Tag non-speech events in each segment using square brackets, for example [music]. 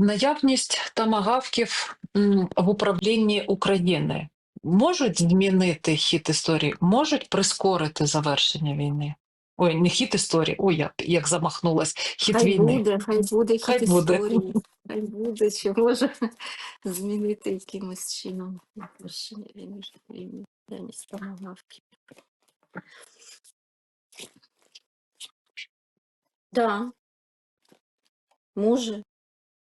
Наявність тамагавків в управлінні України можуть змінити хід історії, можуть прискорити завершення війни. Ой, не хід історії, ой, як, як замахнулась, хід Хай війни. буде, хай буде хід Хай буде. історії, хай буде, чи може змінити якимось чином завершення війни, війни, наявність томагавків. Да. Може,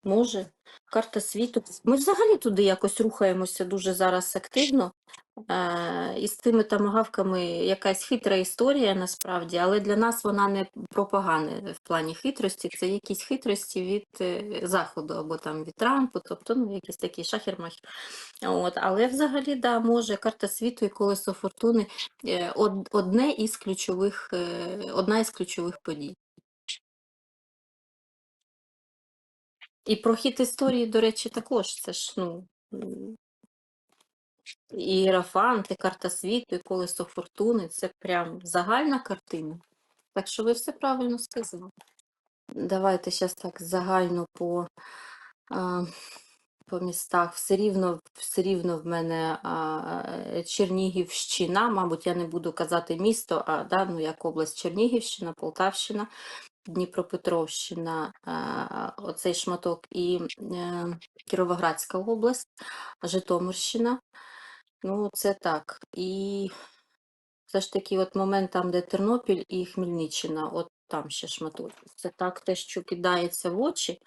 може. Карта світу. Ми взагалі туди якось рухаємося дуже зараз активно. Е, і з цими тамагавками якась хитра історія насправді, але для нас вона не про погане в плані хитрості. Це якісь хитрості від е, Заходу або там від Трампу, тобто ну, якісь такі шахер-махер. От, але взагалі, да, може карта світу і колесо фортуни е, од- одне із ключових, одна із ключових подій. І про хід історії, до речі, також. Це ж, ну, і Іерофант, і карта світу, і колесо фортуни це прям загальна картина. Так що ви все правильно сказали. Давайте зараз так загально по, а, по містах. Все рівно, все рівно в мене а, Чернігівщина, мабуть, я не буду казати місто, а да, ну, як область Чернігівщина, Полтавщина, Дніпропетровщина, а, оцей шматок і е, Кіровоградська область, Житомирщина. Ну, це так. І все ж таки, от момент там, де Тернопіль і Хмельниччина, от там ще шматок. Це так те, що кидається в очі.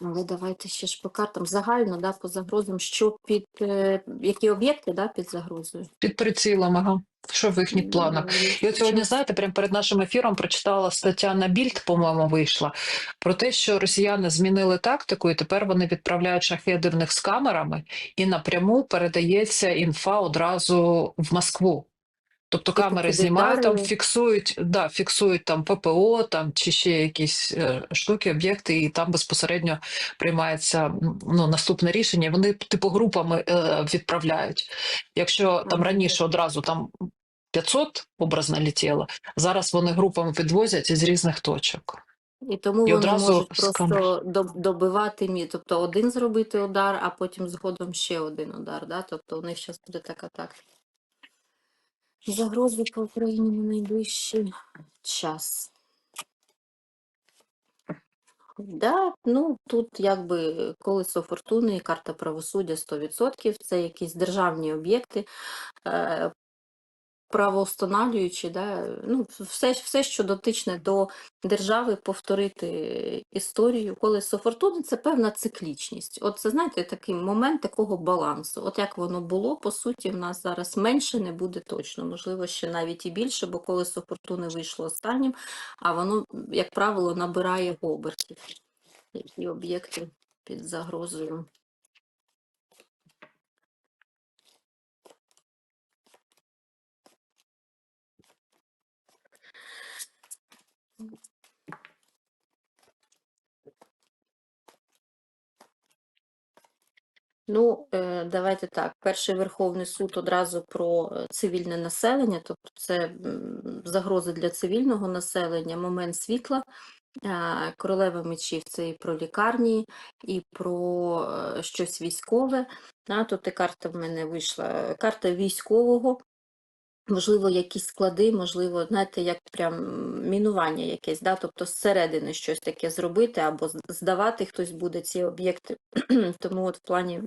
Але давайте ще ж по картам загально, да, по загрозам, що під е, які об'єкти да, під загрозою. Під прицілом, ага. Що в їхніх планах? І от сьогодні, знаєте, прямо перед нашим ефіром прочитала стаття на Більд, по-моєму, вийшла про те, що росіяни змінили тактику, і тепер вони відправляють шахеди в них з камерами, і напряму передається інфа одразу в Москву. Тобто Типу камери знімають, там фіксують, да, фіксують там ППО там, чи ще якісь е, штуки, об'єкти, і там безпосередньо приймається ну, наступне рішення. Вони типу групами е, відправляють. Якщо там раніше одразу там 500 образно летіло, зараз вони групами підвозять із різних точок. І тому І вони одразу можуть просто добивати мі, тобто один зробити удар, а потім згодом ще один удар. Да? Тобто у них зараз буде така тактика. Загрози по Україні на найближчий час. Да, ну тут якби колесо фортуни карта правосуддя 100%. Це якісь державні об'єкти, е, правоустанавлюючі, да, ну, все, все, що дотичне до держави, повторити історію. Колесо фортуни це певна циклічність. От це, знаєте, такий момент такого балансу. От як воно було, по суті, в нас зараз менше не буде точно, можливо, ще навіть і більше, бо колесо фортуни вийшло останнім, а воно, як правило, набирає обертів. Які об'єкти під загрозою. Ну, е, давайте так. Перший Верховний суд одразу про е, цивільне населення, тобто це загрози для цивільного населення, момент світла, е, королева мечів це і про лікарні, і про щось військове. Тут і карта в мене вийшла. Карта військового. Можливо, якісь склади, можливо, знаєте, як прям мінування якесь, да? тобто зсередини щось таке зробити, або здавати хтось буде ці об'єкти. [clears throat] Тому от в плані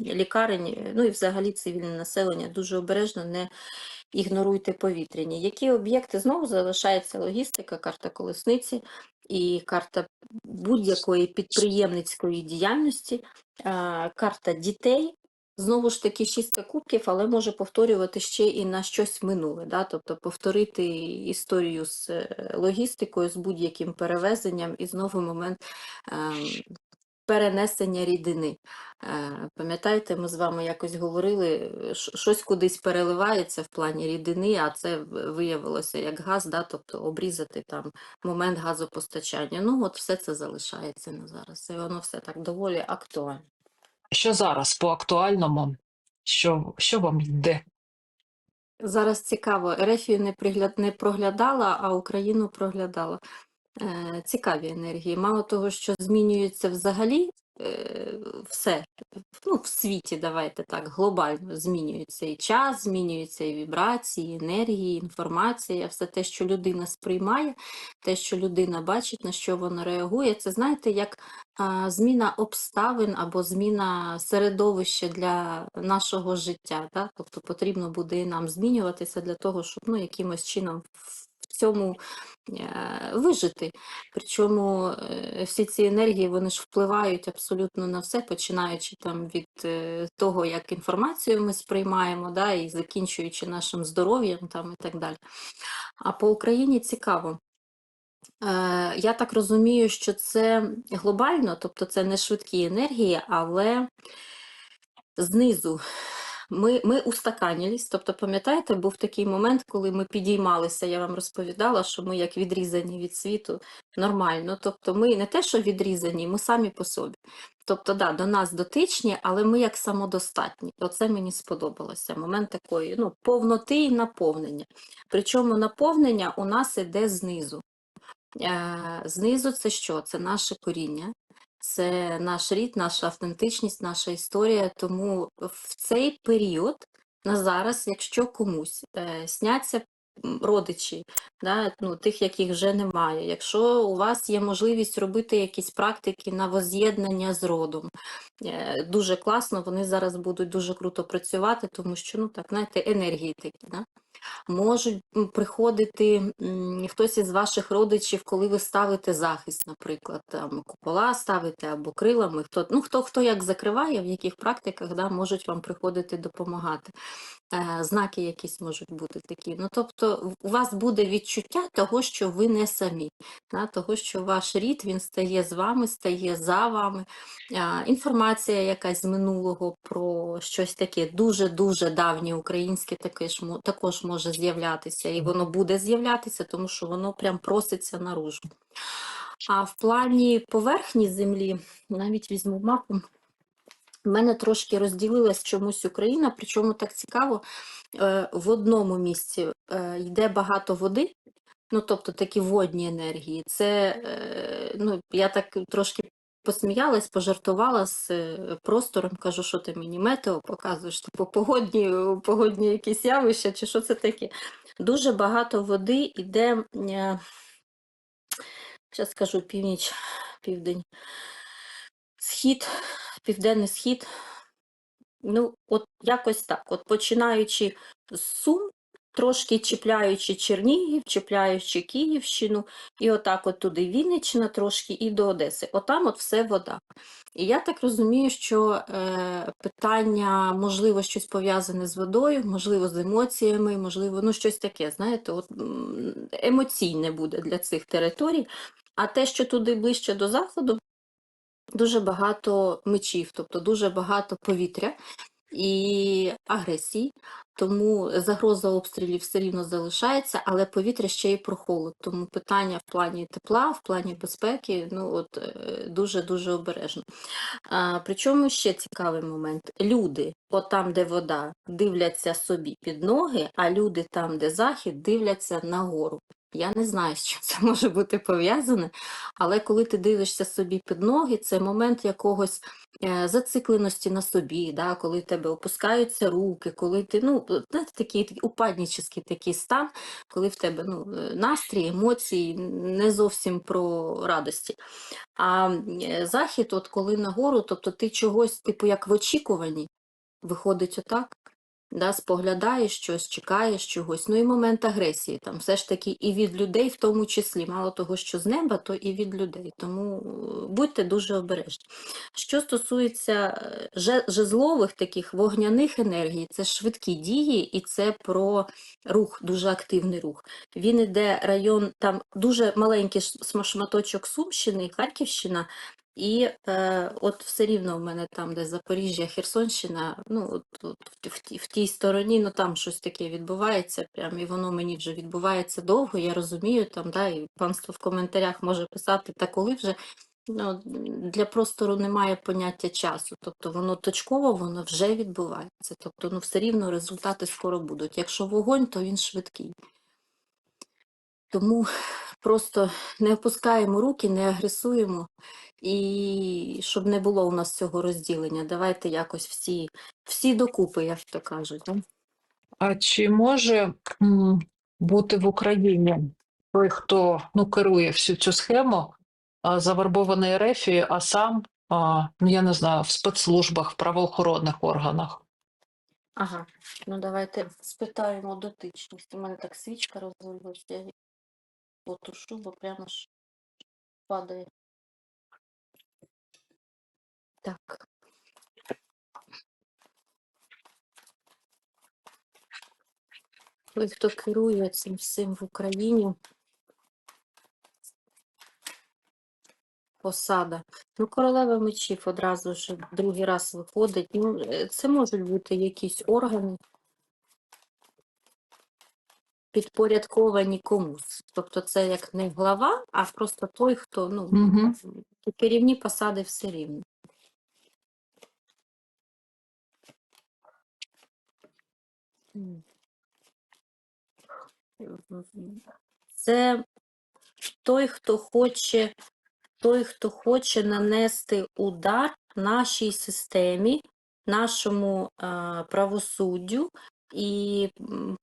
лікарень, ну і взагалі цивільне населення, дуже обережно не ігноруйте повітряні. Які об'єкти знову залишається логістика, карта колесниці і карта будь-якої підприємницької діяльності, карта дітей. Знову ж таки, шістка кубків, але може повторювати ще і на щось минуле, да? тобто повторити історію з е, логістикою, з будь-яким перевезенням і знову момент ем, перенесення рідини. Е, Пам'ятаєте, ми з вами якось говорили, щось кудись переливається в плані рідини, а це виявилося як газ, да? тобто обрізати там момент газопостачання. Ну, от все це залишається на зараз. І воно все так доволі актуально. Що зараз по актуальному? Що, що вам йде? Зараз цікаво, Ерефію не, пригляд... не проглядала, а Україну проглядала. Е, Цікаві енергії. Мало того, що змінюється взагалі все ну, в світі, давайте так, глобально змінюється і час, змінюються і вібрації, і енергії, інформація, все те, що людина сприймає, те, що людина бачить, на що вона реагує. Це знаєте, як а, зміна обставин або зміна середовища для нашого життя. Да? Тобто потрібно буде і нам змінюватися для того, щоб ну, якимось чином цьому е, вижити. Причому е, всі ці енергії вони ж впливають абсолютно на все, починаючи там від е, того, як інформацію ми сприймаємо, да, і закінчуючи нашим здоров'ям там і так далі. А по Україні цікаво. Я так розумію, що це глобально, тобто це не швидкі енергії, але знизу. Ми, ми устаканілись, тобто, пам'ятаєте, був такий момент, коли ми підіймалися, я вам розповідала, що ми як відрізані від світу нормально. Тобто ми не те, що відрізані, ми самі по собі. Тобто, да, до нас дотичні, але ми як самодостатні. Оце мені сподобалося. Момент такої ну, повноти і наповнення. Причому наповнення у нас іде знизу. Е, Знизу це що? Це наше коріння, це наш рід, наша автентичність, наша історія. Тому в цей період на зараз, якщо комусь е, сняться родичі, да, ну, тих, яких вже немає, якщо у вас є можливість робити якісь практики на воз'єднання з родом, е, дуже класно, вони зараз будуть дуже круто працювати, тому що, ну так, знаєте, енергії такі. Да? Можуть приходити хтось із ваших родичів, коли ви ставите захист, наприклад, там купола ставите або крилами. Хто, ну, хто, хто як закриває, в яких практиках да, можуть вам приходити допомагати. Е, знаки якісь можуть бути такі. Ну, тобто у вас буде відчуття того, що ви не самі, да, того, що ваш рід він стає з вами, стає за вами. Е, інформація якась з минулого про щось таке дуже-дуже давнє українське таке ж, також може з'являтися, і воно буде з'являтися, тому що воно прям проситься наружу. А в плані поверхні землі, навіть візьму мапу, в мене трошки розділилась чомусь Україна, причому так цікаво, е, в одному місці е, йде багато води, ну тобто такі водні енергії. Це, е, ну, я так трошки посміялась, пожартувала з е, простором, кажу, що ти мені метео показуєш, типу погодні, погодні якісь явища, чи що це таке. Дуже багато води йде, зараз скажу північ, південь, схід, південний схід. Ну, от якось так. От починаючи з Сум, трошки чіпляючи Чернігів, чіпляючи Київщину, і отак от туди Вінниччина трошки і до Одеси. Отам от все вода. І я так розумію, що е, питання, можливо, щось пов'язане з водою, можливо, з емоціями, можливо, ну щось таке, знаєте, от, емоційне буде для цих територій. А те, що туди ближче до заходу, дуже багато мечів, тобто дуже багато повітря і агресії, тому загроза обстрілів все рівно залишається, але повітря ще й про холод. Тому питання в плані тепла, в плані безпеки, ну от е, дуже-дуже обережно. А, причому ще цікавий момент. Люди, от там, де вода, дивляться собі під ноги, а люди там, де захід, дивляться нагору. Я не знаю, з чим [laughs] це може бути пов'язане, але коли ти дивишся собі під ноги, це момент якогось е, зацикленості на собі, да, коли тебе опускаються руки, коли ти, ну, знаєте, такий, такий упаднічий такий стан, коли в тебе ну, е, настрій, емоції не зовсім про радості. А е, захід, от коли нагору, тобто ти чогось, типу, як в очікуванні, виходить отак. Да, споглядаєш щось, чекаєш чогось. Ну і момент агресії там все ж таки і від людей, в тому числі, мало того, що з неба, то і від людей. Тому е, будьте дуже обережні. Що стосується е, жезлових таких вогняних енергій, це швидкі дії, і це про рух, дуже активний рух. Він іде район, там дуже маленький шматочок Сумщини, Харківщина. І е, от все рівно в мене там, де Запоріжжя, Херсонщина, ну от, от в, в, в тій стороні, ну там щось таке відбувається, прям, і воно мені вже відбувається довго, я розумію, там, да, і панство в коментарях може писати, та коли вже ну, для простору немає поняття часу, тобто воно точково, воно вже відбувається. Тобто, ну все рівно результати скоро будуть. Якщо вогонь, то він швидкий. Тому просто не опускаємо руки, не агресуємо, і щоб не було у нас цього розділення. Давайте якось всі, всі докупи, як то кажуть. да. А чи може бути в Україні той, хто ну, керує всю цю схему, завербований РФі, а сам, ну я не знаю, в спецслужбах, в правоохоронних органах? Ага, ну давайте спитаємо дотичність. У мене так свічка розвалилась, потушу, бо прямо ж падає. Так. Той, хто керує цим всім в Україні. Посада. Ну, королева мечів одразу ж другий раз виходить. Ну, е, це можуть бути якісь органи, підпорядковані комусь. Тобто це як не глава, а просто той, хто, ну, Угу. керівні посади все рівно. Це той, хто хоче, той, хто хоче нанести удар нашій системі, нашому е, правосуддю, і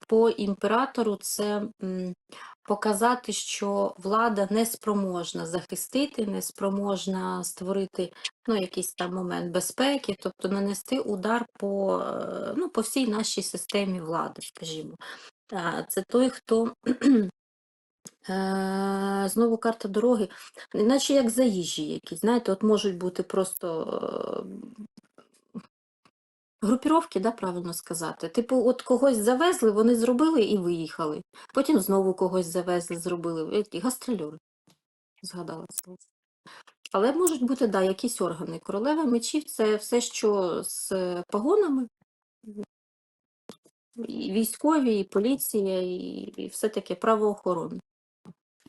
по імператору це показати, що влада не спроможна захистити, не спроможна створити ну, якийсь там момент безпеки, тобто нанести удар по, е, ну, по всій нашій системі влади, скажімо. Це той, хто Е, Знову карта дороги, наче як заїжджі якісь. Знаєте, от можуть бути просто групіровки, да, правильно сказати. Типу, от когось завезли, вони зробили і виїхали. Потім знову когось завезли, зробили. Гастрольори. Згадала це. Але можуть бути, да, якісь органи. Королева мечів це все, що з погонами. І військові, і поліція, і, і все таке правоохоронне.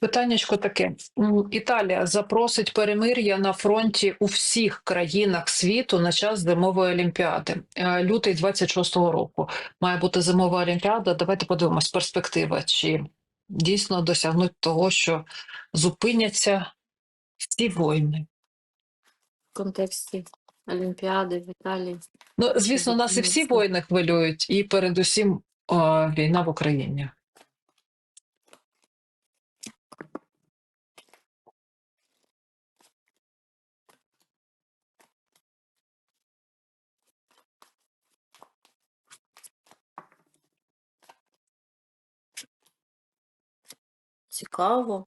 Питаннячко таке: Італія запросить перемир'я на фронті у всіх країнах світу на час зимової олімпіади. Е, Лютий 26-го року має бути зимова олімпіада. Давайте подивимось перспектива, чи дійсно досягнуть того, що зупиняться всі війни. в контексті Олімпіади в Італії. Ну, звісно, нас і всі війни хвилюють, і передусім о, війна в Україні. Цікаво.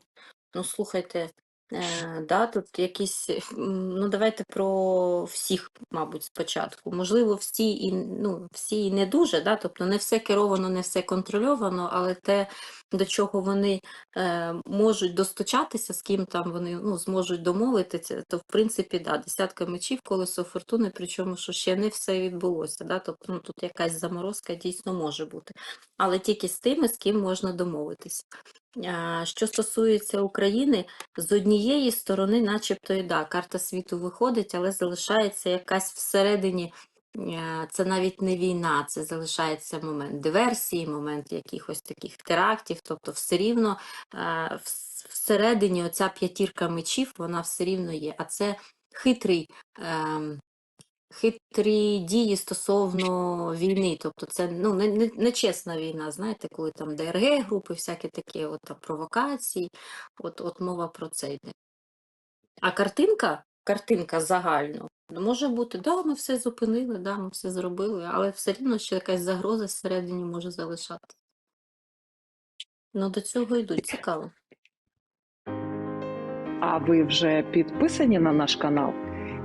Ну, слухайте, е, да, тут якісь, ну давайте про всіх, мабуть, спочатку. Можливо, всі і, ну, всі і не дуже, да, тобто не все керовано, не все контрольовано, але те, до чого вони е, можуть достучатися, з ким там вони ну, зможуть домовитися, то в принципі, да, десятка мечів, колесо фортуни, причому що ще не все відбулося. Да, тобто ну, тут якась заморозка дійсно може бути, але тільки з тими, з ким можна домовитися. Що стосується України, з однієї сторони, начебто, і да, карта світу виходить, але залишається якась всередині. Це навіть не війна, це залишається момент диверсії, момент якихось таких терактів. Тобто, все рівно всередині оця п'ятірка мечів, вона все рівно є. А це хитрий. Хитрі дії стосовно війни, тобто це ну не, не, не чесна війна, знаєте, коли там ДРГ групи, всякі такі от там, провокації, от, от мова про це йде. А картинка, картинка загально, може бути, да, ми все зупинили, да, ми все зробили, але все рівно ще якась загроза всередині може залишати. Ну, до цього йдуть, цікаво. А ви вже підписані на наш канал?